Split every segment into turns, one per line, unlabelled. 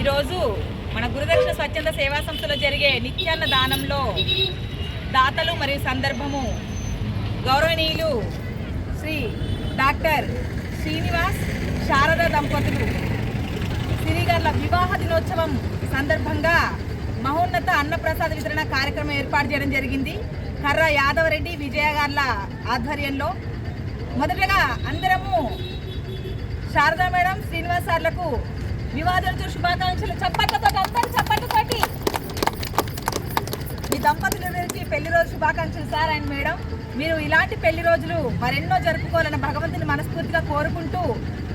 ఈరోజు మన గురుదక్షిణ స్వచ్ఛంద సేవా సంస్థలో జరిగే నిత్యాన్న దానంలో దాతలు మరియు సందర్భము గౌరవనీయులు శ్రీ డాక్టర్ శ్రీనివాస్ శారద దంపతులు. సిరిగర్ల వివాహ దినోత్సవం సందర్భంగా మహోన్నత అన్నప్రసాద వితరణ కార్యక్రమం ఏర్పాటు చేయడం జరిగింది. కర్ర యాదవరెడ్డి విజయ గార్ల ఆధ్వర్యంలో. మొదటగా అందరము శారదా మేడం శ్రీనివాస్ సార్లకు వివాదాలతో శుభాకాంక్షలు. చప్పట్లతో అందరూ చప్పట్లతోటి. ఈ దంపతుల గురించి పెళ్ళి రోజు శుభాకాంక్షలు సార్ అండ్ మేడం? మీరు ఇలాంటి పెళ్ళి రోజులు మరెన్నో జరుపుకోవాలని భగవంతుని మనస్ఫూర్తిగా కోరుకుంటూ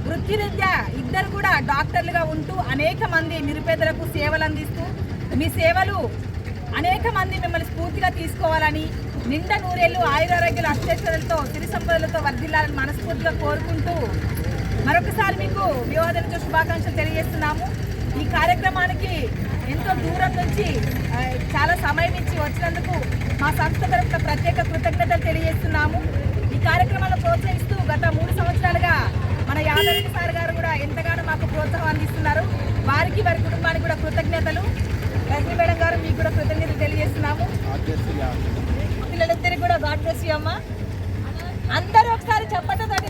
వృత్తిరీత్యా ఇద్దరు కూడా డాక్టర్లుగా ఉంటూ అనేక మంది నిరుపేదలకు సేవలు అందిస్తూ మీ సేవలు అనేక మంది మిమ్మల్ని స్ఫూర్తిగా తీసుకోవాలని నిండా నూరేళ్ళు ఆయురారోగ్యాలు అష్టేశ్వరులతో సిరి సంపదలతో వర్ధిల్లాలని మనస్ఫూర్తిగా కోరుకుంటూ మరొకసారి మీకు వివాదాలతో శుభాకాంక్షలు తెలియజేస్తున్నాము. ఈ కార్యక్రమానికి ఎంతో దూరం నుంచి చాలా సమయం ఇచ్చి వచ్చినందుకు మా సంస్థ తరఫున ప్రత్యేక కృతజ్ఞతలు తెలియజేస్తున్నాము. ఈ కార్యక్రమాలను ప్రోత్సహిస్తూ గత మూడు సంవత్సరాలుగా మన యాదవ్ సార్ గారు కూడా ఎంతగానో మాకు ప్రోత్సాహం అందిస్తున్నారు. వారికి వారి కుటుంబానికి కూడా కృతజ్ఞతలు. రజనీ మేడం గారు మీకు కూడా కృతజ్ఞతలు తెలియజేస్తున్నాము. పిల్లలిద్దరికి కూడా గాడ్ బ్లెస్ యూ అమ్మ. అందరూ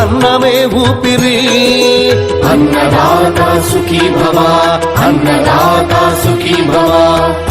అన్నమే ఊపిరి.
అన్నదాత సుఖీ భవ అన్నదా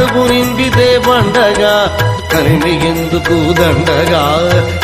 అడుగురింది నిండితే పండగా కలిమి ఎందుకు దండగా?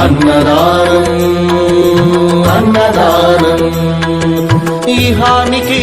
అన్నదానం అన్నదానం.
ఈహానికి